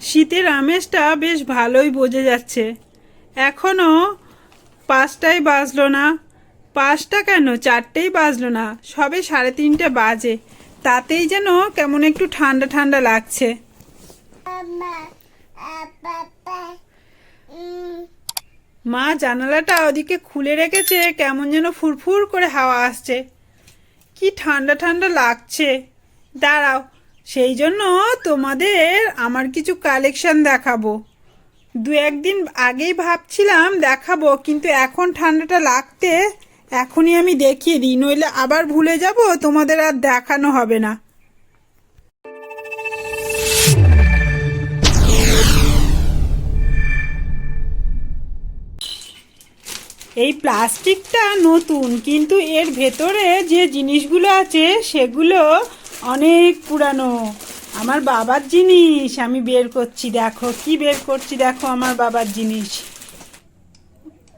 শীতের আমেজটা বেশ ভালোই বোঝা যাচ্ছে। এখনও পাঁচটাই বাজলো না। পাঁচটা কেন? চারটেই বাজলো না। সবে সাড়ে তিনটে বাজে। তাতেই যেন কেমন একটু ঠান্ডা ঠান্ডা লাগছে। মা জানালাটা ওদিকে খুলে রেখেছে কেমন যেন ফুরফুর করে হাওয়া আসছে। কি ঠান্ডা ঠান্ডা লাগছে। দাঁড়াও সেই জন্য তোমাদের আমার কিছু কালেকশন দেখাবো। দু একদিন আগেই ভাবছিলাম দেখাবো, কিন্তু এখন ঠান্ডাটা লাগতে এখনই আমি দেখিয়ে দিই, নইলে আবার ভুলে যাব, তোমাদের আর দেখানো হবে না। এই প্লাস্টিকটা নতুন, কিন্তু এর ভেতরে যে জিনিসগুলো আছে, সেগুলো অনেক পুরানো। আমার বাবার জিনিস আমি বের করছি, দেখো। কি বের করছি দেখো আমার বাবার জিনিস।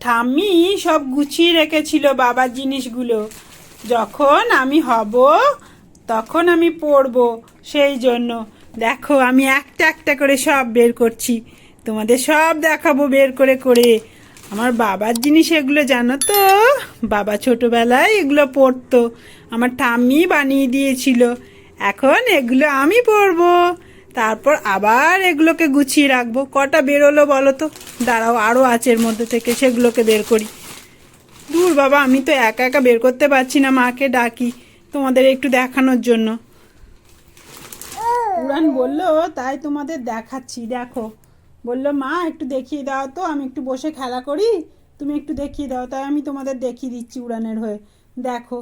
ঠাম্মি সব গুছিয়ে রেখেছিল বাবার জিনিসগুলো। যখন আমি হব, তখন আমি পড়ব সেই জন্য। দেখো, আমি একটা একটা করে সব বের করছি। তোমাদের সব দেখাবো বের করে করে। আমার বাবার জিনিস এগুলো জানো তো? বাবা ছোটবেলায় এগুলো পড়তো। আমার ঠাম্মি বানিয়ে দিয়েছিল। এখন এগুলো আমি পরবো। তারপর আবার এগুলোকে গুছিয়ে রাখব। কটা বেরোলো বলো তো? দাঁড়াও আরও আছে এর মধ্যে থেকে সেগুলোকে বের করি। দূর বাবা, আমি তো একা একা বের করতে পারছি না, মাকে ডাকি তোমাদের একটু দেখানোর জন্য। উড়ান বলল, তাই তোমাদের দেখাচ্ছি, দেখো। বলল, মা, একটু দেখিয়ে দাও তো, আমি একটু বসে খেলা করি। তুমি একটু দেখিয়ে দাও, তাই আমি তোমাদের দেখিয়ে দিচ্ছি উড়ানের হয়ে। দেখো,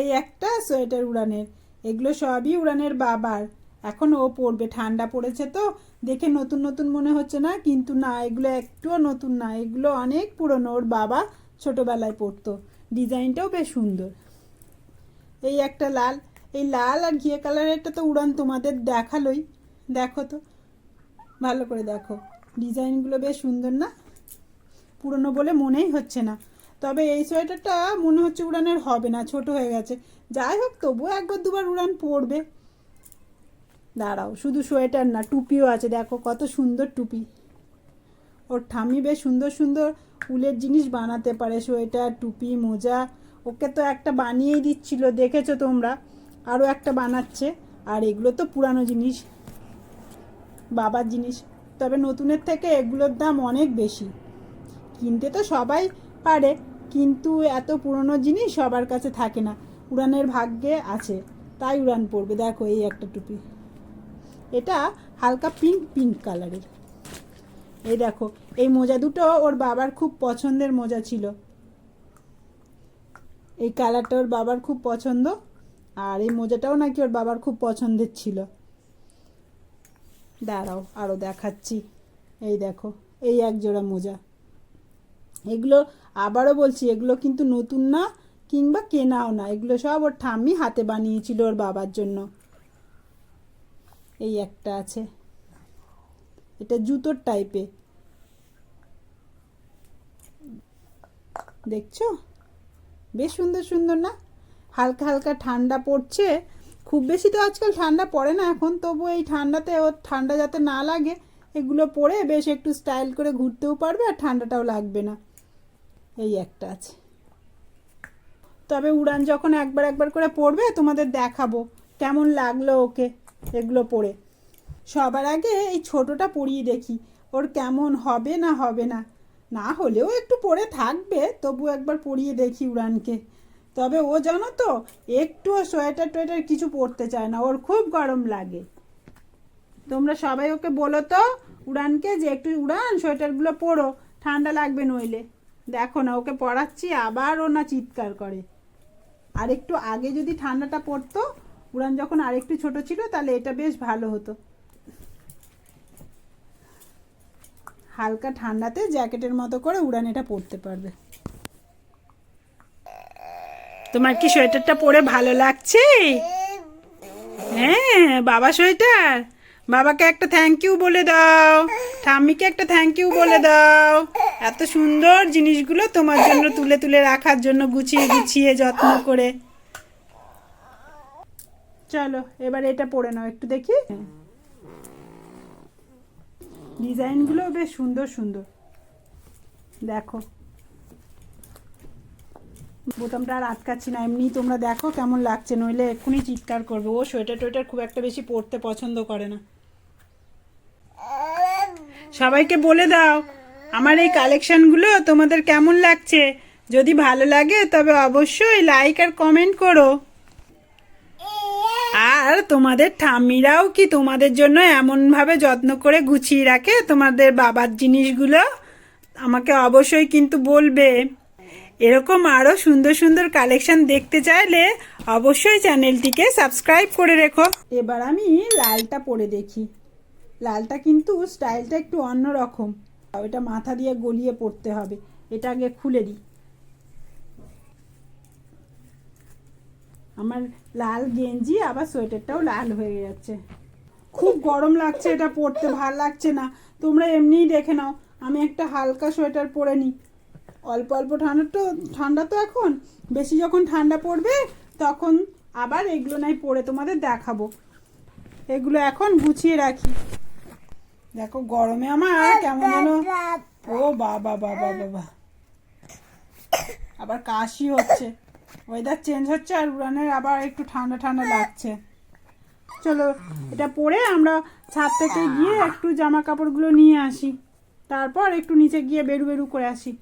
এই একটা সোয়েটার উড়ানের, এগুলো সবই উড়ানের বাবার। এখন ও পড়বে, ঠান্ডা পড়েছে তো, দেখে নতুন নতুন মনে হচ্ছে না, কিন্তু না, এগুলো একটুও নতুন না, এগুলো অনেক পুরনো, ওর বাবা ছোটোবেলায় পড়তো। ডিজাইনটাও বেশ সুন্দর। এই একটা লাল, এই লাল আর ঘিয়ে কালারেরটা তো উড়ান তোমাদের দেখালোই। দেখো তো ভালো করে দেখো। ডিজাইনগুলো বেশ সুন্দর না? পুরনো বলে মনেই হচ্ছে না। তবে এই সোয়েটারটা মনে হচ্ছে উড়ানের হবে না, ছোট হয়ে গেছে। যাই হোক, তবুও একবার দুবার উড়ান পড়বে দাঁড়াও, শুধু সোয়েটার না, টুপিও আছে, দেখো কত সুন্দর টুপি। ওর ঠাম্মি বেশ সুন্দর সুন্দর উলের জিনিস বানাতে পারে, সোয়েটার, টুপি, মোজা। ওকে তো একটা বানিয়েই দিচ্ছিল, দেখেছ তোমরা? আরও একটা বানাচ্ছে। আর এগুলো তো পুরানো জিনিস। বাবার জিনিস। তবে নতুনের থেকে এগুলোর দাম অনেক বেশি। কিনতে তো সবাই পারে, কিন্তু এত পুরনো জিনিস সবার কাছে থাকে না। উড়ানের ভাগ্যে আছে, তাই উড়ান পড়বে দেখো এই একটা টুপি। এটা হালকা পিঙ্ক পিঙ্ক কালারের। এই দেখো, এই মোজা দুটো ওর বাবার খুব পছন্দের মোজা ছিল। এই কালারটা ওর বাবার খুব পছন্দ, আর এই মোজাটাও নাকি ওর বাবার খুব পছন্দের ছিল। দাঁড়াও আরও দেখাচ্ছি। এই দেখো, এই এক জোড়া মোজা। এগুলো আবারও বলছি, এগুলো কিন্তু নতুন না, কিংবা কেনাও না। এগুলো সব ওর ঠাম্মি হাতে বানিয়েছিল ওর বাবার জন্য। এই একটা আছে। এটা জুতোর টাইপে দেখছ? বেশ সুন্দর সুন্দর না? হালকা হালকা ঠান্ডা পড়ছে। খুব বেশি তো আজকাল ঠান্ডা পড়ে না, এখন তবু এই ঠান্ডাতে ওর ঠান্ডা যাতে না লাগে, এগুলো পরে বেশ একটু স্টাইল করে ঘুরতেও পারবে আর ঠান্ডাটাও লাগবে না। এই একটা আছে। তবে উড়ান যখন একবার একবার করে পড়বে, তোমাদের দেখাবো কেমন লাগল ওকে এগুলো পরে সবার আগে এই ছোটোটা পরিয়ে দেখি, ওর কেমন হবে না হবে না। না হলেও একটু পরে থাকবে তবু একবার পরিয়ে দেখি উড়ানকে। তবে ও জানো তো, একটুও সোয়েটার টোয়েটার কিছু পরতে চায় না, ওর খুব গরম লাগে। তোমরা সবাই ওকে বলো তো, উড়ানকে যে একটু উড়ান, সোয়েটারগুলো পরো, ঠান্ডা লাগবে নইলে। দেখো না, ওকে পড়াচ্ছি আবার ও না চিৎকার করে। আর একটু আগে যদি ঠান্ডাটা পড়তো উড়ান যখন আরেকটু ছোট ছিল, তাহলে এটা বেশ ভালো হতো। হালকা ঠান্ডাতে জ্যাকেটের মতো করে উড়ান এটা পরতে পারবে। তোমার কি সোয়েটারটা পরে ভালো লাগছে? হ্যাঁ বাবা সোয়েটার। বাবাকে একটা থ্যাংক ইউ বলে দাও। ঠাম্মিকে একটা থ্যাংক ইউ বলে দাও। এত সুন্দর জিনিসগুলো তোমার জন্য তুলে তুলে রাখার জন্য গুছিয়ে গুছিয়ে যত্ন করে। চলো, এবার এটা পরে নাও একটু দেখি। ডিজাইনগুলো বেশ সুন্দর সুন্দর। দেখো। বোতামটা আর আটকাচ্ছি না, এমনি তোমরা দেখো কেমন লাগছে, নইলে এক্ষুনি চিৎকার করবে। ও সোয়েটার টোয়েটার খুব একটা বেশি পরতে পছন্দ করে না। সবাইকে বলে দাও, আমার এই কালেকশনগুলো তোমাদের কেমন লাগছে? যদি ভালো লাগে, তবে অবশ্যই লাইক আর কমেন্ট করো। আর তোমাদের ঠাম্মিরাও কি তোমাদের জন্য এমনভাবে যত্ন করে গুছিয়ে রাখে? তোমাদের বাবার জিনিসগুলো আমাকে অবশ্যই কিন্তু বলবে। এরকম আরও সুন্দর সুন্দর কালেকশন দেখতে চাইলে অবশ্যই চ্যানেলটিকে সাবস্ক্রাইব করে রেখো। এবার আমি লালটা পরে দেখি। লালটা কিন্তু স্টাইলটা একটু অন্য রকম। এটা মাথা দিয়ে গলিয়ে পড়তে হবে। এটা আগে খুলে দিই। আমার লাল গেঞ্জি, আবার সোয়েটারটাও লাল হয়ে যাচ্ছে। খুব গরম লাগছে এটা পরতে, ভালো লাগছে না। তোমরা এমনিই দেখে নাও। আমি একটা হালকা সোয়েটার পরে নিই। অল্প অল্প ঠান্ডা তো ঠান্ডা তো এখন। বেশি যখন ঠান্ডা পড়বে, তখন আবার এগুলো নাই পরে তোমাদের দেখাবো। এগুলো এখন গুছিয়ে রাখি। দেখো গরমে আমার কেমন যেন ও বাবা বাবা বাবা আবার কাশি হচ্ছে। ওয়েদার চেঞ্জ হচ্ছে আর উড়ানের আবার একটু ঠান্ডা ঠান্ডা লাগছে। চলো, এটা পরে আমরা ছাদ থেকে গিয়ে একটু জামা কাপড়গুলো নিয়ে আসি। তারপর একটু নিচে গিয়ে বেরু বেরু করে আসি।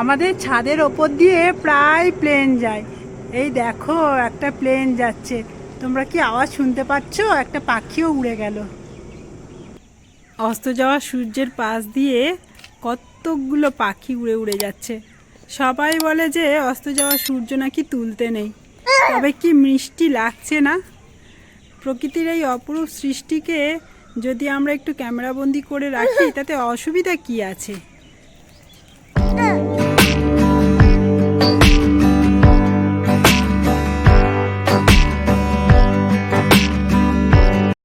আমাদের ছাদের ওপর দিয়ে প্রায় প্লেন যায়। এই দেখো, একটা প্লেন যাচ্ছে। তোমরা কি আওয়াজ শুনতে পাচ্ছ? একটা পাখিও উড়ে গেল। অস্ত যাওয়া সূর্যের পাশ দিয়ে কতগুলো পাখি উড়ে উড়ে যাচ্ছে। সবাই বলে যে অস্ত যাওয়া সূর্য নাকি তুলতে নেই। তবে কি মিষ্টি লাগছে না? প্রকৃতির এই অপরূপ সৃষ্টিকে যদি আমরা একটু ক্যামেরাবন্দি করে রাখি, তাতে অসুবিধা কি আছে?